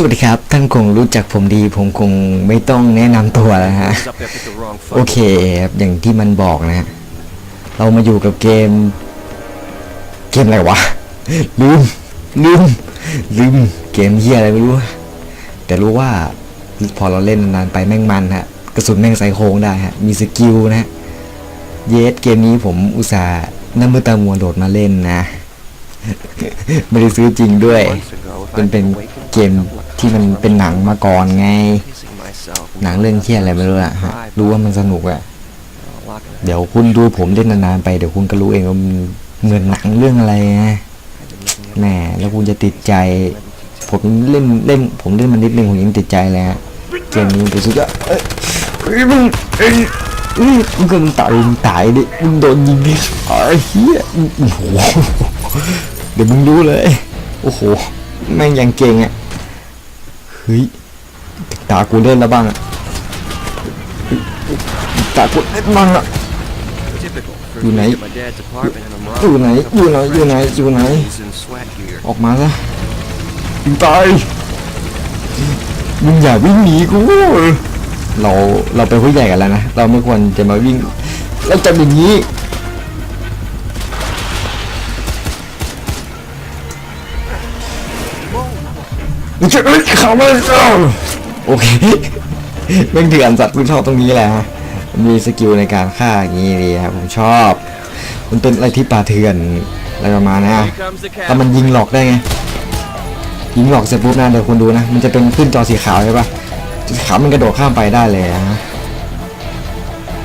สวัสดีครับ ท่านคงรู้จักผมดี ผมคงไม่ต้องแนะนำตัวแล้วฮะ Up there, picked the wrong โอ fight. เคครับอย่างที่มันบอกนะฮะเรามาอยู่กับเกม เกมอะไรวะ ลืม ลืม ลืม เกมเฮียอะไรไม่รู้ แต่รู้ว่าพอเราเล่นนานไปแม่งมันฮะ กระสุนแม่งใส่โค้งได้ฮะ มีสกิลนะฮะเยสเกมนี้ผมอุตส่าห์น้ำมือตามัวโดดมาเล่นนะ ไม่ได้ซื้อจริงด้วย Months ago, if เป็น I'd เป็น awakened เกมที่มันเป็นหนังมาก่อนไง หนังเรื่องเที่ยอะไรไม่รู้อะฮะรู้ว่ามันสนุกอะเดี๋ยวคุณดูผมเล่นนานๆไปเดี๋ยวคุณก็รู้เองว่ามันเหมือนหนังเรื่องอะไรนะแหมแล้วคุณจะติดใจ ผมเล่นเล่น ผมเล่นมันนิดนึงผมยังติดใจเลยฮะเกมนี้เป็นสุดยอดเอ้ยเฮ้ยมึงเอ้ยมึงก็มึงตายมึงตายดิมึงโดนยิงดิไอ้เหี้ยโอ้โหเดี๋ยวมึงรู้เลย โอ้โหแม่งยังเก่งอะ ฮ้ยตากูเล่นแล้วบ้างอะตากูเล่นบ้างอะ typical. First You week night. at my dad's apartment and I'm อยู่ไหน อยู่ไหน อยู่ไหน อยู่ไหน ออกมาซะมึงตายมึงอย่าวิ่งหนีกู เรา เราเป็นผู้ใหญ่กันแล้วนะ เราไม่ควรจะมาวิ่ง เราจะอย่างนี้ จะเอ้ยเขาไม่เอาโอเคแม่งเถื่อนสัตว์กูชอบตรงนี้แหละฮะมีสกิลในการฆ่าอย่างนี้ดีครับผมชอบ มันเป็นอะไรที่ป่าเถื่อนอะไรประมาณนะ Here comes the แล้วมันยิงหลอกได้ไง ยิงหลอกเสร็จปุ๊บนะเดี๋ยวคุณดูนะ มันจะเป็นขึ้นจอสีขาวใช่ปะสีขาวมันกระโดดข้ามไปได้เลยนะ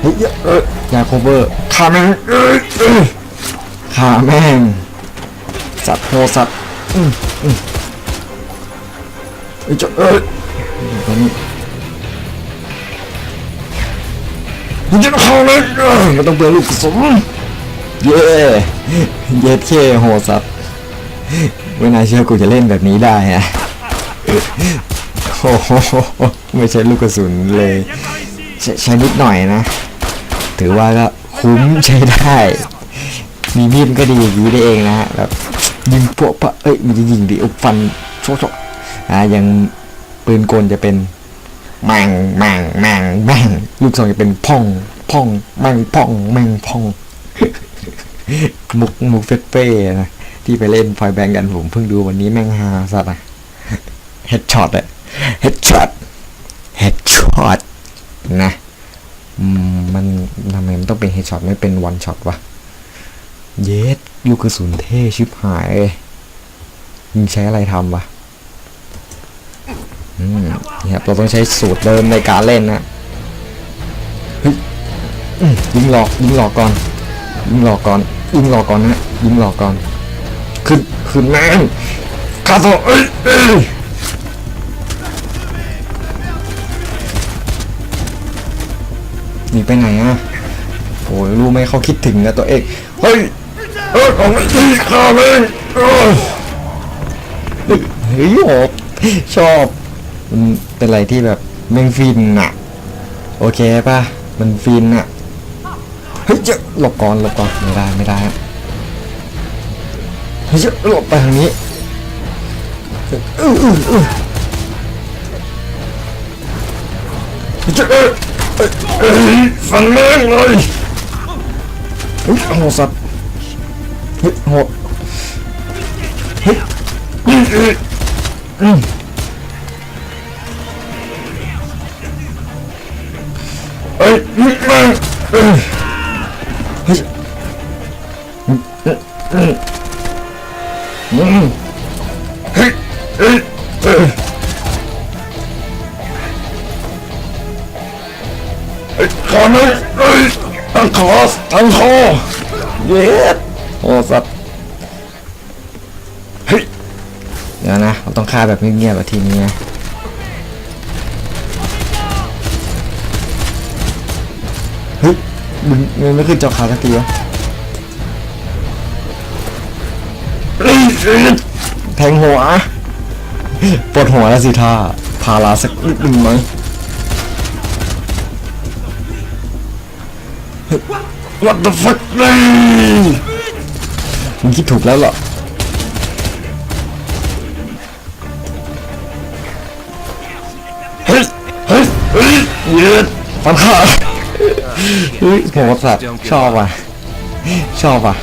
เฮ้ยเอ้ยยาโคเวอร์ขาแม่งเอ้ยเอ้ยขาแม่งสัตว์โหสัตว์ เอ้ยเจ้าเอ้ยตอนนี้มันจะเข้าเลยมันต้องเปลือลูกกระสุนเย้เย็ดเคโหสัตว์ไม่น่าเชื่อกูจะเล่นแบบนี้ได้ฮะโอ้โหไม่ใช่ลูกกระสุนเลยใช้ใช้นิดหน่อยนะ ถือว่าก็คุ้มใช้ได้ มีมีดมันก็ดีอย่างนี้ได้เองนะฮะแบบยิงพวกปะเอ้ยมันจะยิงดิอุกฟันโชว์ โชว์อ่ายังปืนกลจะเป็นแมงแมงแมงแมงลูกซองจะเป็นพ่องพ่องแมงพ่องแมงพ่องมุกมุกเฟเฟ่ๆนะที่ไปเล่นไฟแบงกันผมเพิ่งดูวันนี้แม่งฮาสัตว์อะเฮดช็อตอะเฮดช็อตเฮดช็อตนะอืมมันทำไมมันต้องเป็นเฮดช็อตไม่เป็นวันช็อตวะเยสลูกกระสุนเท่ชิบหายเลยยิงใช้อะไรทำวะอืม นี่ครับเราต้องใช้สูตรเดิมในการเล่นนะเฮ้ยอืมยิงหลอกยิงหลอกก่อนยิงหลอกก่อนยิงหลอกก่อนนะยิงหลอกก่อนขึ้นขึ้นแม่งคาโตเอ้ยเอ้ยหนีไปไหนอะโอ้ยรู้ไหมเขาคิดถึงนะตัวเองเฮ้ยเอ้ยของตีข้าเลยเอ้ยเฮ้ยเฮ้ยโอบชอบ มันเป็นอะไรที่แบบแม่งฟินอะโอเคป่ะ มันฟินอะเฮ้ยจะหลบก่อนหลบก่อนไม่ได้ไม่ได้เฮ้ยจะหลบไปทางนี้อื้ออื้ออื้อจะเอ้ยเอ้ยเอ้ยฟันแม่งเลยเฮ้ยโหสัตว์เฮ้ยโหเฮ้ยอื้ออื้อาต้องฆ่าแบบเงียบๆแบบทีนี้เฮ้ยมึงมึงไม่ขึ้นจอขาสักทีวะแทงหัวปวดหัวแล้วสิท่าพาราสักนิดหนึ่งไหมเฮ้ย What the fuck เลยมึงคิดถูกแล้วเหรอ ยืดฟันขาดเฮ้ยโหดสัตว์ชอบว่ะ ชอบว่ะ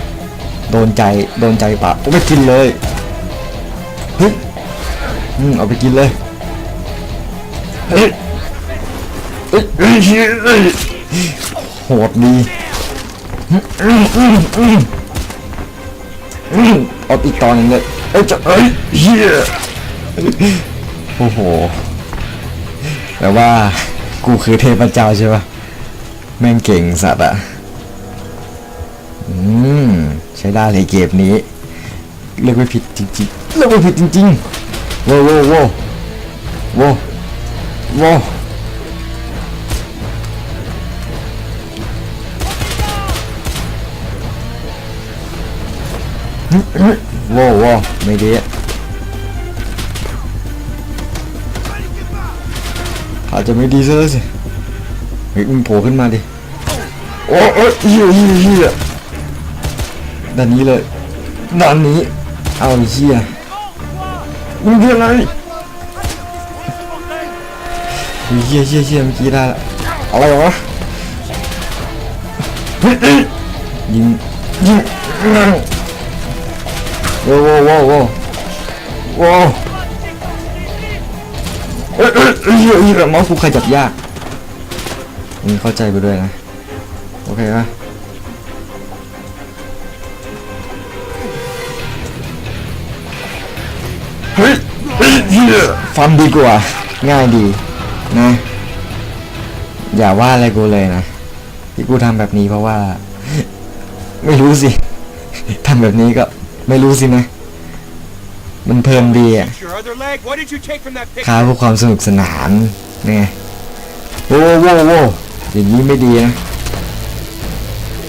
โดนใจ โดนใจปะเอาไปกินเลยเฮ้ยอืมเอาไปกินเลยเฮ้ยเฮ้ยโหดดีอืมอืมอืมอืมเอาอีกตอนนึงเลยเอ้ยจะเอ้ยเฮียโอ้โหแต่ว่า กูคือเทพเจ้าใช่ปะแม่งเก่งสัตว์อะอืมใช้ได้เลยเกมนี้ เลือกไม่ผิดจริงๆเลือกไม่ผิดจริงๆโว้โว้โว้โว้โว้โว้โว้ไม่ดี อาจจะไม่ดีซะแล้วสิเฮ้ยมึงโผล่ขึ้นมาดิโอ้โอ้ยเฮียเฮียเฮียด้านนี้เลยด้านนี้เอาเฮียมึงเป็นอะไรเฮียเฮียเฮียเมื่อกี้ได้ละอะไรวะเฮ้ยเฮ้ยยิงยิงโว้โว้โว้โว้โว้ เอ้ยเอ้ยเอ้ยเฮียเฮียเมาส์กูขยับยากมึงเข้าใจไปด้วยนะ โอเคปะเฮ้ยเฮ้ยเฮียฟันดีกว่า ง่ายดีนะ อย่าว่าอะไรกูเลยนะ ที่กูทำแบบนี้เพราะว่า ไม่รู้สิทำแบบนี้ก็ไม่รู้สินะ มันเพลินดีอะ Your other leg? What did you take from that picture? ค้าเพื่อความสนุกสนานไงโว้โว้โว้อย่างนี้ไม่ดีนะ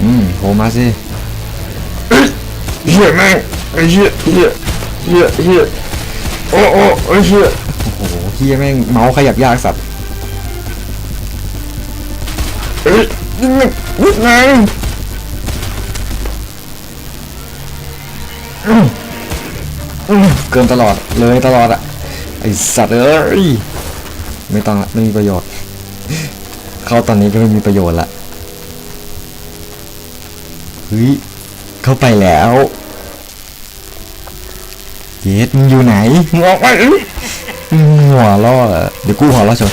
อืมโผล่มาสิเฮียแม่งไอ้เฮียเฮียเฮียเฮียโอ้โอ้ไอ้เฮียโอ้โหเฮียแม่งเมาส์ขยับยากสัตว์เอ้ยนี่มันวุ้นายอื เกินตลอดเลยตลอดอะไอสัตว์เอ้ยไม่ต้องละไม่มีประโยชน์ เข้าตอนนี้ก็ไม่มีประโยชน์ละเฮ้ยเข้าไปแล้วเยสมึงอยู่ไหนมึงออกไปหัวล่อเดี๋ยวกูหัวล่อชน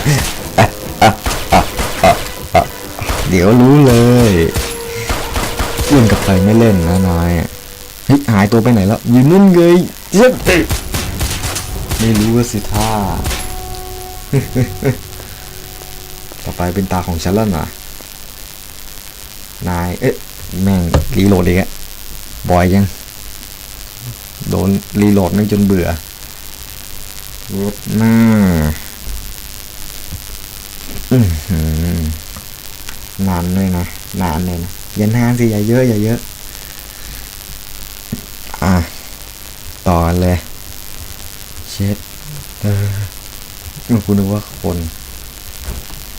อะอะอะอะเดี๋ยวรู้เลยเล่นกับใครไม่เล่นนะนายเฮ้ยหายตัวไปไหนแล้วอยู่นู่นเลย เจ็บไม่รู้สิท่า ต่อไปเป็นตาของฉันแล้วนะนาย เอ๊ะ แม่งรีโหลดอีกอะบ่อยยัง โดนรีโหลดไม่งจนเบื่อรถหน้าอือหือนานเลยนะ นานเลยนะ อย่านานสิ อย่าเยอะ อย่าเยอะ อะ ต่อเลย เช็ดเออกูนึกว่าคน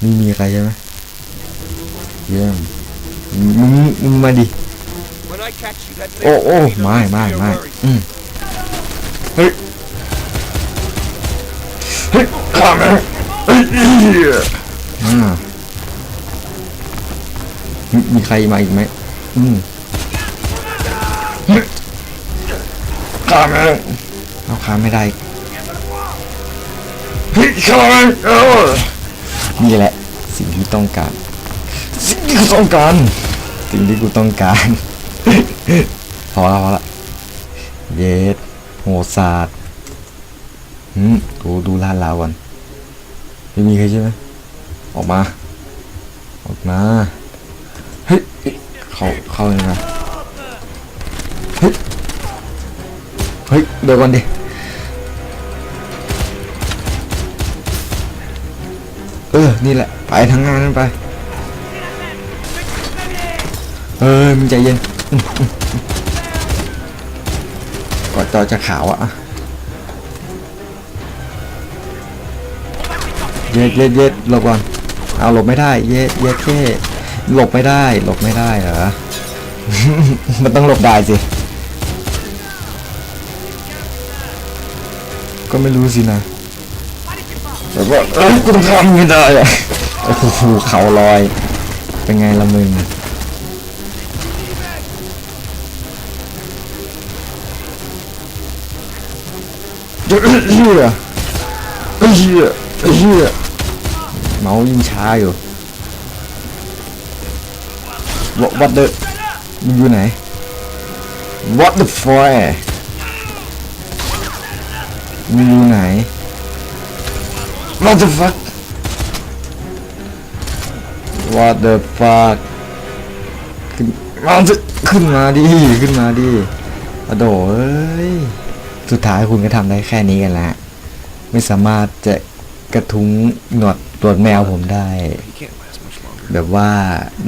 ไม่มีใครใช่ไหมเยี่ยมมึงมึงมาดิ โอ้โอ้ไม่ไม่ไม่อืมเฮ้ย เฮ้ยข้าม่งเฮ้ยเหี้ยอ่ามีมีใครมาอีกไหมอืมเฮ้ย ข้าแม่งเอาข้าไม่ได้เฮ้ยข้าแม่งเออนี่แหละ สิ่งที่ต้องการ สิ่งที่กูต้องการ สิ่งที่กูต้องการ พอละพอละเยสโหดศาสตร์หืมกูดูลาดลาวก่อนไม่มีใครใช่ไหมออกมา ออกมา เฮ้ยเฮ้ยเข้าเข้าเลยนะ เฮ้ยเดี๋ยวก่อนดิเออ นี่แหละ ไปทางงานนั้นไป เออมึงใจเย็นก่อนจอจะขาวอะอะเย็ดเย็ดเย็ดหลบก่อน เอาหลบไม่ได้ เย็ดเย็ดแค่หลบไม่ได้ หลบไม่ได้เหรอ มันต้องหลบได้สิ ก็ไม่รู้สินะแต่ว่าเอ้ยกูต้องทำไม่ได้อะโอ้โหเขาลอย เป็นไงละมึงเหี้ยเหี้ยเหี้ยเหี้ยเมาส์ยิงช้าอยู่ What what the มึงอยู่ไหน What the fuck มึงอยู่ไหน What the fuck What the fuck ขึ้นมาสิขึ้นมาดิ ขึ้นมาดิอะโดเอ้ย สุดท้ายคุณก็ทำได้แค่นี้กันละ ไม่สามารถจะกระทุ้งหนวดตัวแมวผมได้ แบบว่า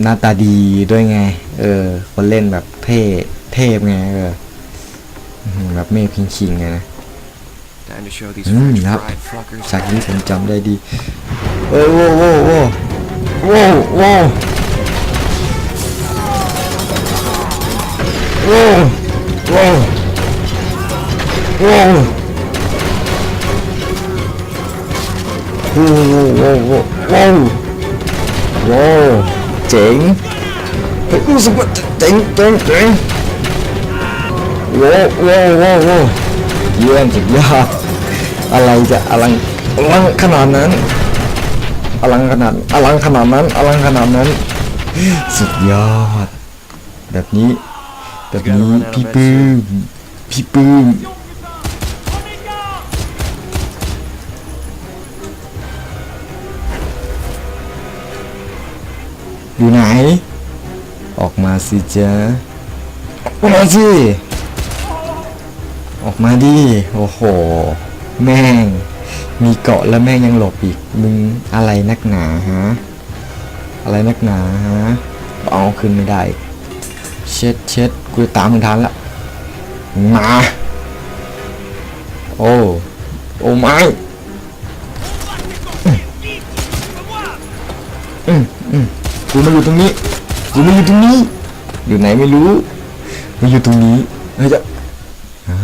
หน้าตาดีด้วยไง เออ คนเล่นแบบเท่ เทพไง เอออื้อหือแบบเมฆพิงคิงไงนะ Ừ, đó. Dạ. Sạc whoa, whoa, whoa, whoa, whoa, whoa, whoa, whoa, whoa, whoa, whoa, whoa, whoa, whoa, whoa, wow, wow, wow. Wow, chỉnh. Ôi, sao chỉnh, whoa, whoa, whoa, whoa, wow, wow. เยี่ยมสุดยอด อะไรจะอลังอลังขนาดนั้นอลังขนาดอลังขนาดนั้นอลังขนาดนั้น สุดยอด แบบนี้แบบนี้พี่ปื้มพี่ปื้มอยู่ไหน ออกมาสิจ๊ะออกมาสิ ออกมาดิ โอ้โห แม่ง มีเกาะแล้วแม่งยังหลบอีก มึงอะไรนักหนาฮะ อะไรนักหนาฮะ เอาขึ้นไม่ได้ เช็ดเช็ดกูตามมึงทันละ มา โอ้ โอ้ไม่อืมอืมกูมาอยู่ตรงนี้ กูมาอยู่ตรงนี้ อยู่ไหนไม่รู้มาอยู่ตรงนี้เฮ้ยจะอ่า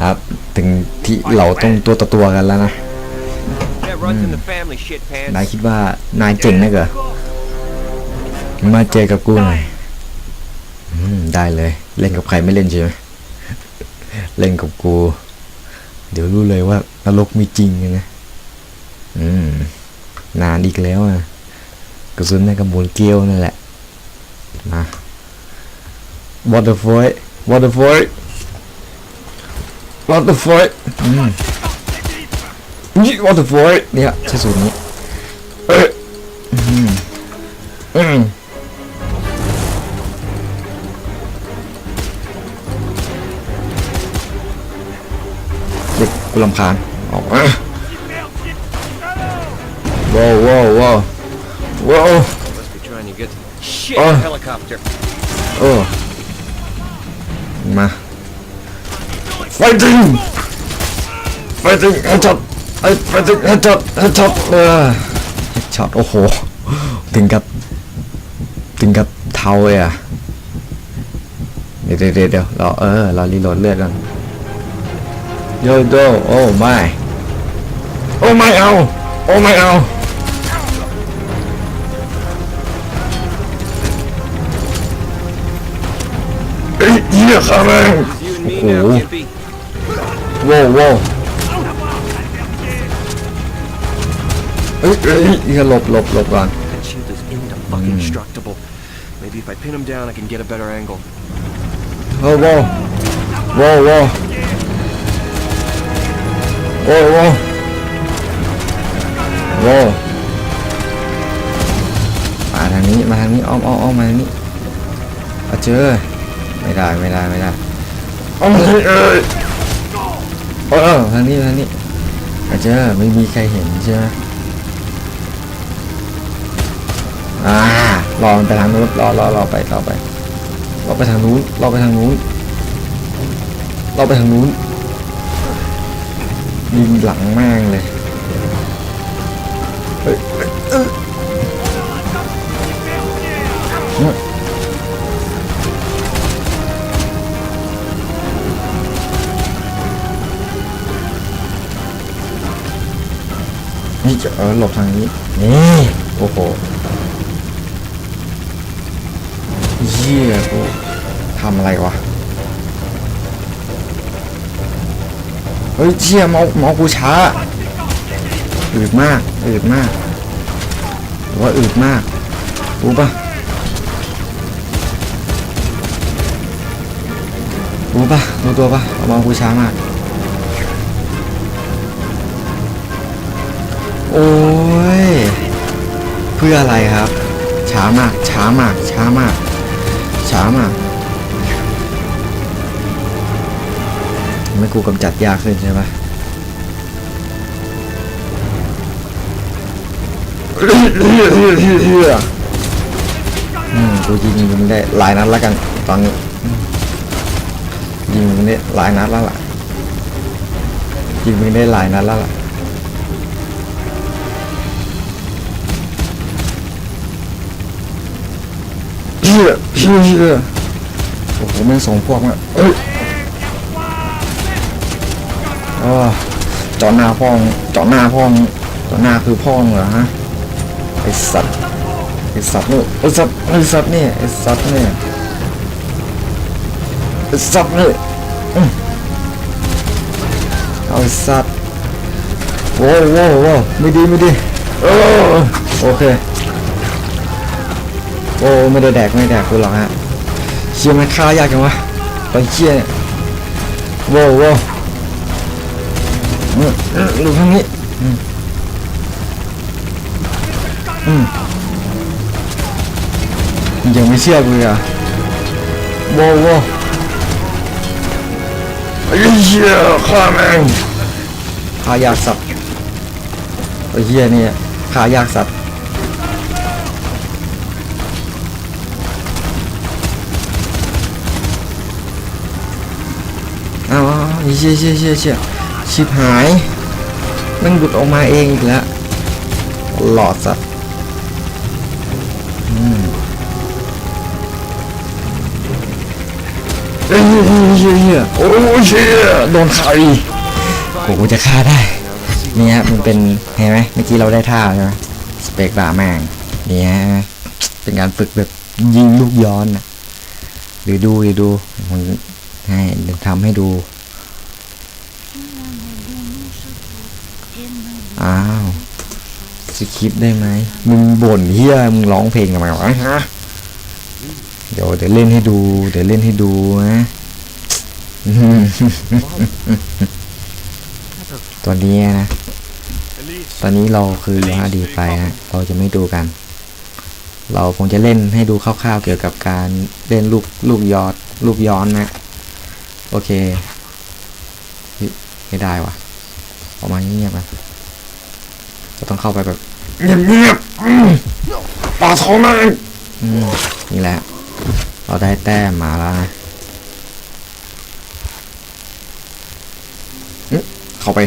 ครับถึง ที่เราต้องตัวต่อตัวกันแล้วนะ That runs in the family, shit นาย pants. คิดว่านายเจ๋งนะเหรอมาเจอกับกูหน่อยอืมได้เลย เล่นกับใครไม่เล่นใช่ไหมเล่นกับกู เดี๋ยวรู้เลยว่านรกมีจริงนะอืมนานอีกแล้วอะกระสุนในกระบุนเกลียวนั่นแหละมา What the fuck What the fuck What the fuck อื วัตเตอร์ฟอยนี่วัตเตอร์ฟอยเนี่ยใช่สูตรนี้เอออืมเด็กกูลำคาญออกว้าวว้าวว้าวว้าว Shit, fighting fighting headshot ไอ้ fighting headshot headshot เออ headshot โอ้โห ถึงกับ ถึงกับเทาเลยอะ เดี๋ยวเดี๋ยวเดี๋ยวเดี๋ยวเราเออเรารีโหลดเลือดกันโยโดโอ้ไม่โอ้ไม่เอา โอ้ไม่เอาเอ้ยเหี้ยข้าแม่ง You and me Oh. Now, Gimpy. ว้าวว้าวเอ้ยเอ้ยอย่าหลบหลบหลบก่อน That shield is indestructible. Maybe if I pin him down, I can get a better angle. โอ้ว้าวว้าวว้าวโอ้ว้าวว้าวมาทางนี้มาทางนี้อ้อมอ้อมอ้อมมาทางนี้เอาเจอไม่ได้ไม่ได้ไม่ได้อ้อมเอ้ย เอ้ยเอทางนี้ทางนี้อาจจะไม่มีใครเห็นใช่ไหมอ่ารอมันไปทางนู้นรอรอรอไปรอไปเราไปทางนู้นเราไปทางนู้นเราไปทางนู้นยิงหลังแม่งเลย เออหลบทางนี้นี่โอ้โหเยี่ยกูทำอะไรวะเฮ้ยเชี่ยเมาเมากูช้าอืดมากอืดมากหรือว่าอืดมากรู้ปะรู้ปะรู้ตัวปะเมากูช้ามาก อ้ย เพื่ออะไรครับ ช้ามาก ช้ามาก ช้ามาก ช้ามากไม่กูกำจัดยากขึ้นใช่ปะอืมกูยิงมึงได้หลายนัดแล้วกัน ตอนนี้ยิงมึงได้หลายนัดแล้วล่ะยิงมึงได้หลายนัดแล้วล่ะ เฮียเฮียโอ้โหแม่งสองพวกมาเอ้ยอ๋อเจอหน้าพ่องเจอหน้าพ่องเจอหน้าคือพ่องเหรอฮะไอสัตว์ไอสัตว์นี่ไอสัตว์ไอสัตว์นี่ไอสัตว์นี่ไอสัตว์นี่อืมเอาไอสัตว์โว้โว้โว้ไม่ดีไม่ดีโอเค โอ้ไม่ได้แดกไม่ได้แดกกูหรอกฮะเชี่ยมันฆ่ายากจังวะไปเชี่ยวโว้โว้วอืมอืมดูทางนี้อืมอืมยังไม่เชื่อกูเลยอะโว้โว้ไอ้เหี้ยฆ่าแม่งฆ่ายากสัตว์ไอ้เหี้ยเนี่ยฆ่ายากสัตว์ เชี่ยเชี่ยเชี่ยเชี่ยชิบหายมันหลุดออกมาเองอีกแล้วหลอดสัตว์เฮ้ยเฮ้ยเฮ้ยเฮ้ยเฮ้ยโอ้ยเชี่ยโดนใครโอ้โหจะฆ่าได้เนี่ยมันเป็นเห็นไหมเมื่อกี้เราได้ท่าใช่ไหมสเปกดาแมงเนี่ยเป็นการฝึกแบบยิงลูกย้อนนะหรือดูหรือดูมันให้ทำให้ดู อ้าวสคริปต์ได้ไหมมึงบ่นเฮียมึงร้องเพลงทำไมวะฮะเดี๋ยวเดี๋ยวเล่นให้ดู เดี๋ยวเล่นให้ดูนะอืมตัวนี้นะ ตอนนี้เราคือยูฮาดีไปนะเราจะไม่ดูกัน เราคงจะเล่นให้ดูคร่าวๆเกี่ยวกับการเล่นลูกลูกยอดลูกย้อนนะ โอเคเฮ้ยไม่ได้ว่ะออกมาเงียบๆอะ จะต้องเข้าไปแบบเงียบๆปาท้องมันอืมนี่แหละ เราได้แต้มมาแล้วนะอื้อเข้าไป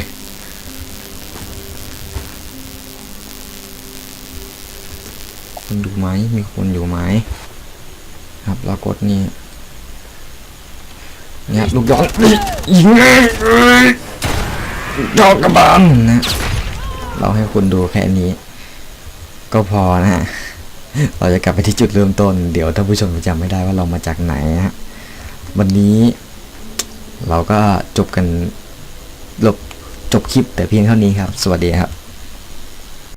คนดูไหมมีคนอยู่ไหมครับเรากดนี่เนี่ยลูกย้อนนี่ยิงไงเอ้ยยอกกระบาลนะ เราให้คุณดูแค่นี้ ก็พอนะฮะเราจะกลับไปที่จุดเริ่มต้น เดี๋ยวท่านผู้ชมจะจำไม่ได้ว่าเรามาจากไหนฮะวันนี้เราก็จบกันจบจบคลิปแต่เพียงเท่านี้ครับ สวัสดีครับ